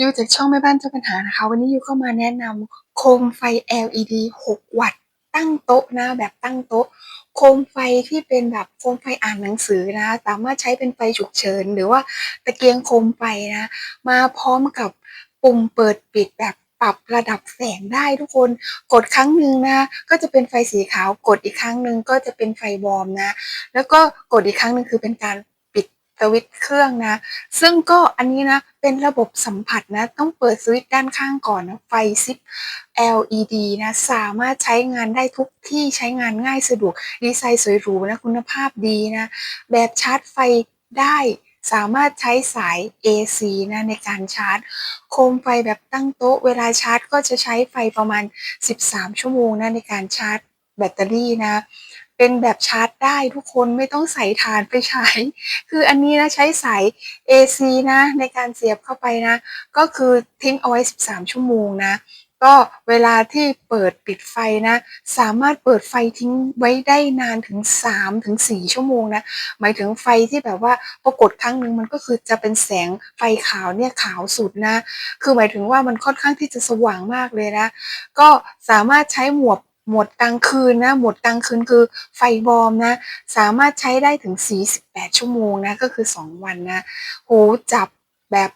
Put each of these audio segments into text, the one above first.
ยูจากช่องแม่บ้านเจ้าปัญหานะคะ วันนี้ยูก็มาแนะนำโคมไฟ LED 6 วัตต์ ตั้งโต๊ะนะแบบตั้งโต๊ะ โคมไฟที่เป็นแบบโคมไฟอ่านหนังสือนะ สามารถใช้เป็นไฟฉุกเฉิน หรือว่าตะเกียงโคมไฟนะ มาพร้อมกับปุ่มเปิดปิดแบบปรับระดับแสงได้ทุกคนกดครั้งหนึ่งนะก็จะเป็นไฟสีขาวกดอีกครั้งหนึ่งก็จะเป็นไฟวอร์มนะ แล้วก็กดอีกครั้งหนึ่งคือเป็นการ สวิตช์เครื่องนะ ซึ่งก็อันนี้นะ เป็นระบบสัมผัสนะ ต้องเปิดสวิตช์ด้านข้างก่อนนะไฟซิป LED นะ สามารถใช้งานได้ทุกที่ใช้งานง่ายสะดวก ดีไซน์สวยหรูนะ คุณภาพดีนะ แบบชาร์จไฟได้สามารถใช้สาย AC นะในการชาร์จ โคมไฟแบบตั้งโต๊ะ เวลาชาร์จก็จะใช้ไฟประมาณ 13 ชั่วโมงนะในการชาร์จแบตเตอรี่นะ เป็นแบบชาร์จได้ทุกคนไม่ต้องใส่ถ่านไปใช้ คืออันนี้นะใช้สาย AC นะในการเสียบเข้าไปนะ ก็คือทิ้งเอาไว้ 13 ชั่วโมงนะ ก็เวลาที่เปิดปิดไฟนะ สามารถเปิดไฟทิ้งไว้ได้นานถึง 3 ถึง 4 ชั่วโมงนะ หมายถึงไฟที่แบบว่าพอกดครั้งหนึ่งมันก็คือจะเป็นแสงไฟขาวเนี่ยขาวสุดนะ คือหมายถึงว่ามันค่อนข้างที่จะสว่างมากเลยนะ ก็สามารถใช้หมวดโหมดกลางคืนนะหมดกลางคืนคือไฟวอมนะ สามารถใช้ได้ถึง 48 ชั่วโมงนะ ก็คือ 2 วันนะโหจับแบบ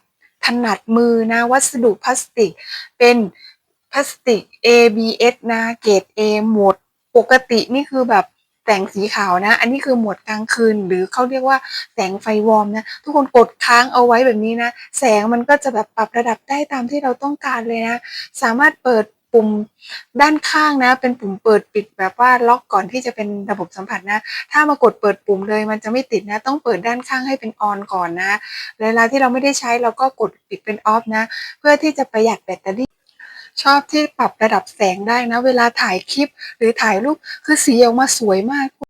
ถนัดมือนะ วัสดุพลาสติก เป็นพลาสติก ABS นะ เกรด A หมดปกตินี่คือแบบแสงสีขาวนะ อันนี้คือหมดกลางคืน หรือเขาเรียกว่าแสงไฟวอร์มนะ ทุกคนกดค้างเอาไว้แบบนี้นะ แสงมันก็จะแบบปรับระดับได้ตามที่เราต้องการเลยนะ สามารถเปิด ปุ่มด้านข้างนะ เป็นปุ่มเปิดปิดแบบว่าล็อกก่อนที่จะเป็นระบบสัมผัสนะ ถ้ามากดเปิดปุ่มเลยมันจะไม่ติดนะ ต้องเปิดด้านข้างให้เป็นออนก่อนนะเวลาที่เราไม่ได้ใช้เราก็กดปิดเป็นออฟนะ เพื่อที่จะประหยัดแบตเตอรี่ชอบที่ปรับระดับแสงได้นะ เวลาถ่ายคลิปหรือถ่ายรูปคือสีออกมาสวยมาก